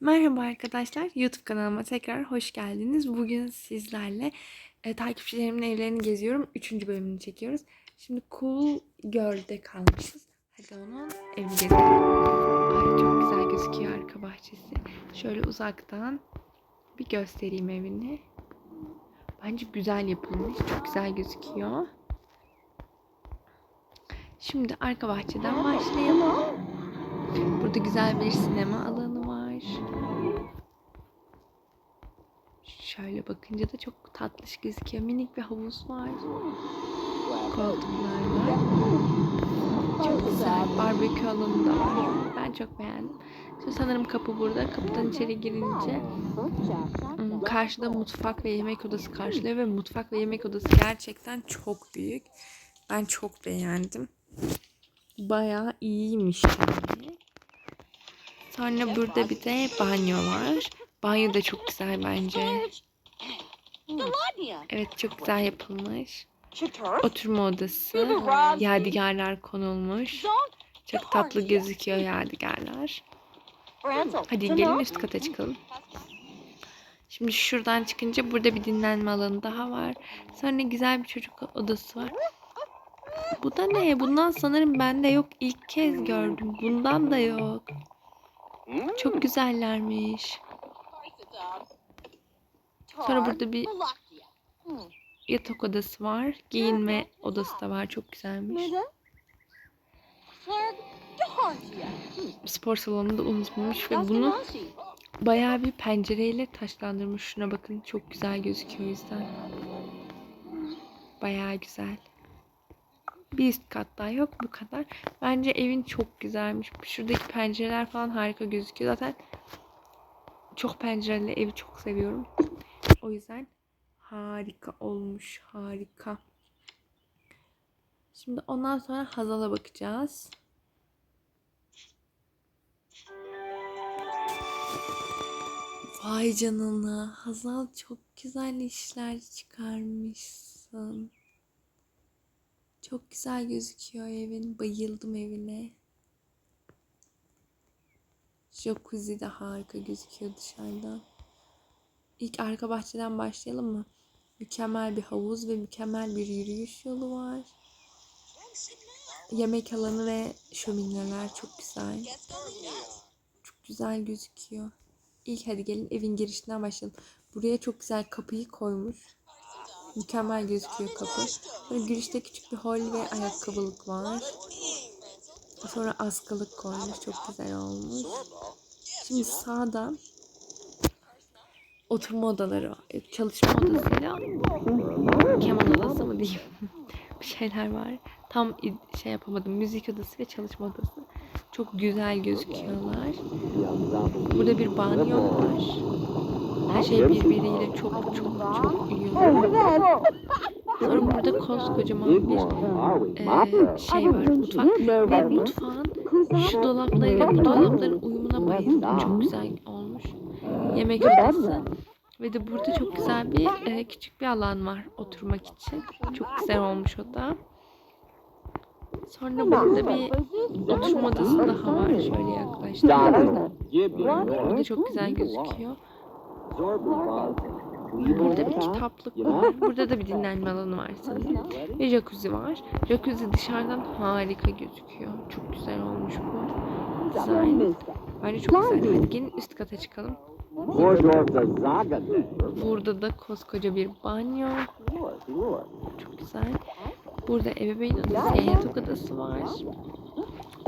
Merhaba arkadaşlar, YouTube kanalıma tekrar hoş geldiniz. Bugün sizlerle e, takipçilerimin evlerini geziyorum. Üçüncü bölümünü çekiyoruz. Şimdi Cool Girl'de kalmışız. Hadi onun evini gezelim. Ay çok güzel gözüküyor arka bahçesi. Şöyle uzaktan bir göstereyim evini. Bence güzel yapılmış. Çok güzel gözüküyor. Şimdi arka bahçeden başlayalım. Burada güzel bir sinema alanı. Şöyle bakınca da çok tatlış gözüküyor. Minik bir havuz var. Koltuklar var. Çok güzel. Barbekü alanı da var. Ben çok beğendim. Şimdi sanırım kapı burada. Kapıdan içeri girince hmm, karşıda mutfak ve yemek odası karşılıyor ve mutfak ve yemek odası gerçekten çok büyük. Ben çok beğendim. Bayağı iyiymiş yani. Sonra burada bir de banyo var. Banyo da çok güzel bence. Evet çok güzel yapılmış. Oturma odası. Yadigarlar konulmuş. Çok tatlı gözüküyor yadigarlar. Hadi gelin üst kata çıkalım. Şimdi şuradan çıkınca burada bir dinlenme alanı daha var. Sonra güzel bir çocuk odası var. Bu da ne? Bundan sanırım bende yok. İlk kez gördüm. Bundan da yok. Çok güzellermiş. Sonra burada bir yatak odası var. Giyinme odası da var. Çok güzelmiş. Spor salonunu da unutmamış ve bunu bayağı bir pencereyle taşlandırmış. Şuna bakın çok güzel gözüküyor o yüzden. Bayağı güzel. Bir üst kat daha yok bu kadar. Bence evin çok güzelmiş. Şuradaki pencereler falan harika gözüküyor. Zaten çok pencereli evi çok seviyorum. O yüzden harika olmuş. Harika. Şimdi ondan sonra Hazal'a bakacağız. Vay canına. Hazal çok güzel işler çıkarmışsın. Çok güzel gözüküyor evin. Bayıldım evine. Jacuzzi de harika gözüküyor dışarıdan. İlk arka bahçeden başlayalım mı? Mükemmel bir havuz ve mükemmel bir yürüyüş yolu var. Yemek alanı ve şömineler çok güzel. Çok güzel gözüküyor. İlk hadi gelin evin girişinden başlayalım. Buraya çok güzel kapıyı koymuş. Mükemmel gözüküyor kapı. Böyle girişte küçük bir hol ve ayakkabılık var. Sonra askılık koymuş. Çok güzel olmuş. Şimdi sağda oturma odaları var. E, Çalışma odasıyla keman odası mı diyeyim. bir şeyler var. Tam şey yapamadım. Müzik odası ve çalışma odası. Çok güzel gözüküyorlar. Burada bir banyo var. Her şey birbiriyle çok çok çok uyumlu. Sonra burada koskocaman bir eee, şey var mutfak ve mutfağın şu dolaplarıyla bu dolapların uyumuna bayıldım. Çok güzel olmuş. Yemek odası. Ve de burada çok güzel bir eee, küçük bir alan var oturmak için. Çok güzel olmuş o da. Sonra burada bir oturma odası daha var. Şöyle yaklaştım. Bu da çok güzel gözüküyor. Burada bir kitaplık var. Burada da bir dinlenme alanı var sanırım. Ve jacuzzi var. Jacuzzi dışarıdan harika gözüküyor. Çok güzel olmuş bu. Dizayn. Bence çok güzel. Hadi gelin üst kata çıkalım. Burada da koskoca bir banyo. Çok güzel. Burada ebeveyn odası, yatak odası var.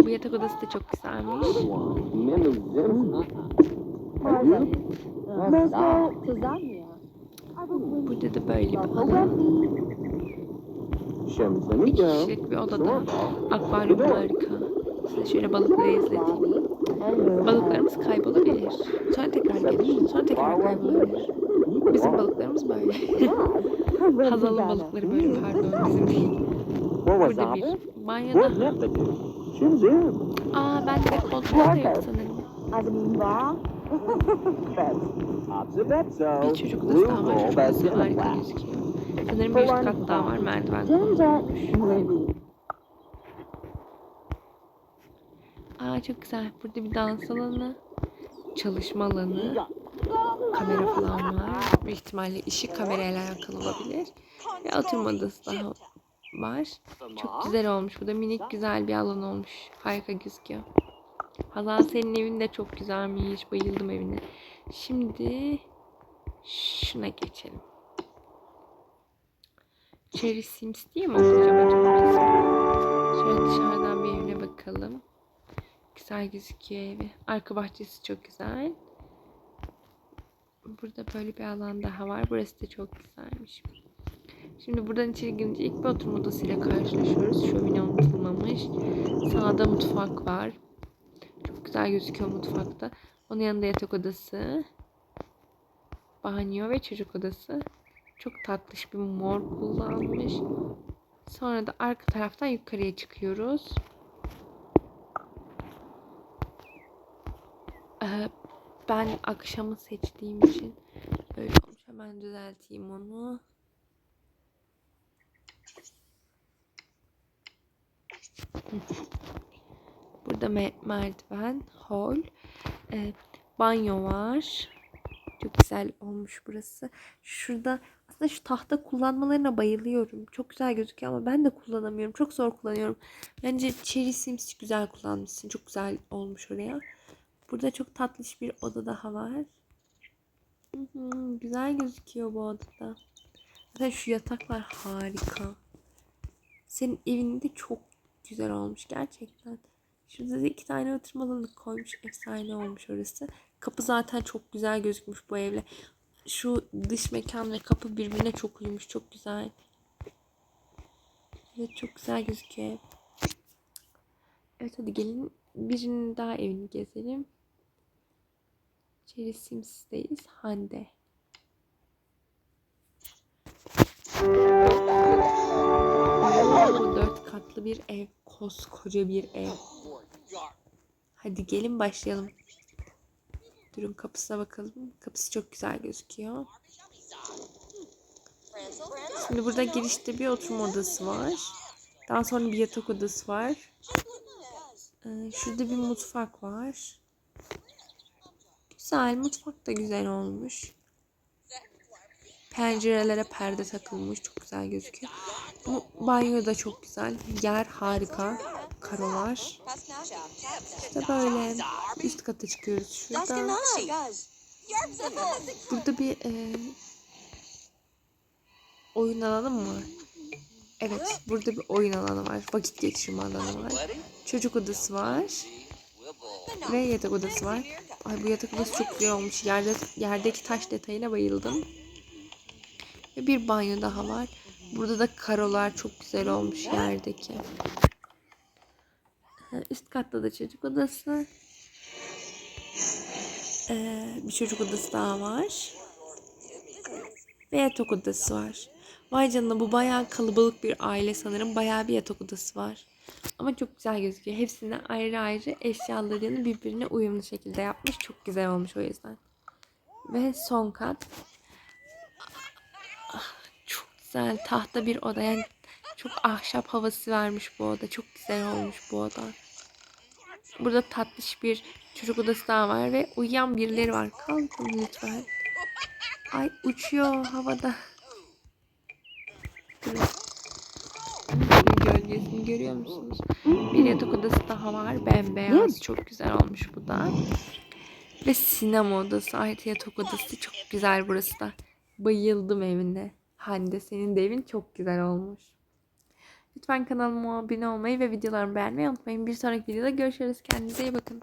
Bu yatak odası da çok güzelmiş. Burada da böyle bir alan. İki kişilik bir odada. Akvaryum harika. Size şöyle balıkları izleteyim. Balıklarımız kaybolabilir. Sonra tekrar gelir. Sonra tekrar kaybolabilir. Bizim balıklarımız böyle. Hazal'ın balıkları böyle pardon bizim değil. Burada bir banyo daha. Aa ben de koltukta da yok sanırım. Bir çocuk. Çocuk odası harika gözüküyor. Sanırım bir üst kat daha var. Merdiven konulmuş. Aa çok güzel. Burada bir dans alanı. çalışma alanı. Kamera falan var. Büyük ihtimalle işi kamerayla alakalı olabilir. Ve oturma odası daha var. Çok güzel olmuş. Bu da minik güzel bir alan olmuş. Harika gözüküyor. Hazal senin evin de çok güzelmiş. Bayıldım evine. Şimdi şuna geçelim. Cherry Sims diye mi okuyacağım acaba? Şöyle dışarıdan bir evine bakalım. Güzel gözüküyor evi. Arka bahçesi çok güzel. Burada böyle bir alan daha var. Burası da çok güzelmiş. Şimdi buradan içeri girince ilk bir oturma odasıyla karşılaşıyoruz. Şömine unutulmamış. Sağda mutfak var. Güzel gözüküyor mutfakta. Onun yanında yatak odası. Banyo ve çocuk odası. Çok tatlış bir mor kullanmış. Sonra da arka taraftan yukarıya çıkıyoruz. Ee, ben akşamı seçtiğim için öyle olmuş. Hemen düzelteyim onu. Burada me- merdiven, hol, e, banyo var. Çok güzel olmuş burası. Şurada aslında şu tahta kullanmalarına bayılıyorum. Çok güzel gözüküyor ama ben de kullanamıyorum. Çok zor kullanıyorum. Bence Cherry Sims güzel kullanmışsın. Çok güzel olmuş oraya. Burada çok tatlış bir oda daha var. Hı, güzel gözüküyor bu odada. Zaten şu yataklar harika. Senin evinde çok güzel olmuş gerçekten. Şurada da iki tane oturma alanı koymuş. Efsane olmuş orası. Kapı zaten çok güzel gözükmüş bu evle. Şu dış mekan ve kapı birbirine çok uyumuş. Çok güzel. Evet çok güzel gözüküyor ev. Evet hadi gelin birinin daha evini gezelim. Cherry Sims'teyiz. Hande. Oo, dört katlı bir ev. Koskoca bir ev. Hadi gelin başlayalım. Durun kapısına bakalım. Kapısı çok güzel gözüküyor. Şimdi burada girişte bir oturma odası var. Daha sonra bir yatak odası var. Ee, şurada bir mutfak var. Güzel. Mutfak da güzel olmuş. Pencerelere perde takılmış. Çok güzel gözüküyor. Bu banyo da çok güzel. Yer harika. Karolar. İşte böyle. Üst kata çıkıyoruz şurada. Burada bir e, oyun alanı mı var? Evet. Burada bir oyun alanı var. Vakit geçirme alanı var. Çocuk odası var. Ve yatak odası var. Ay bu yatak odası çok güzel olmuş. Yerde, yerdeki taş detayına bayıldım. Ve bir banyo daha var. Burada da karolar çok güzel olmuş yerdeki. Üst katta da çocuk odası. Ee, bir çocuk odası daha var. Ve yatak odası var. Vay canına bu bayağı kalabalık bir aile sanırım. Bayağı bir yatak odası var. Ama çok güzel gözüküyor. Hepsini ayrı ayrı eşyalarını birbirine uyumlu şekilde yapmış. Çok güzel olmuş o yüzden. Ve son kat. Güzel tahta bir oda. Yani çok ahşap havası vermiş bu oda. Çok güzel olmuş bu oda. Burada tatlış bir çocuk odası daha var ve uyuyan birileri var. Kalkın lütfen. Ay uçuyor havada. Gölgesini görüyor musunuz? Bir yatak odası daha var. Bembeyaz. Çok güzel olmuş bu da. Ve sinema odası. Ait yatak odası. Çok güzel burası da. Bayıldım evine. Hande senin de evin çok güzel olmuş. Lütfen kanalıma abone olmayı ve videolarımı beğenmeyi unutmayın. Bir sonraki videoda görüşürüz. Kendinize iyi bakın.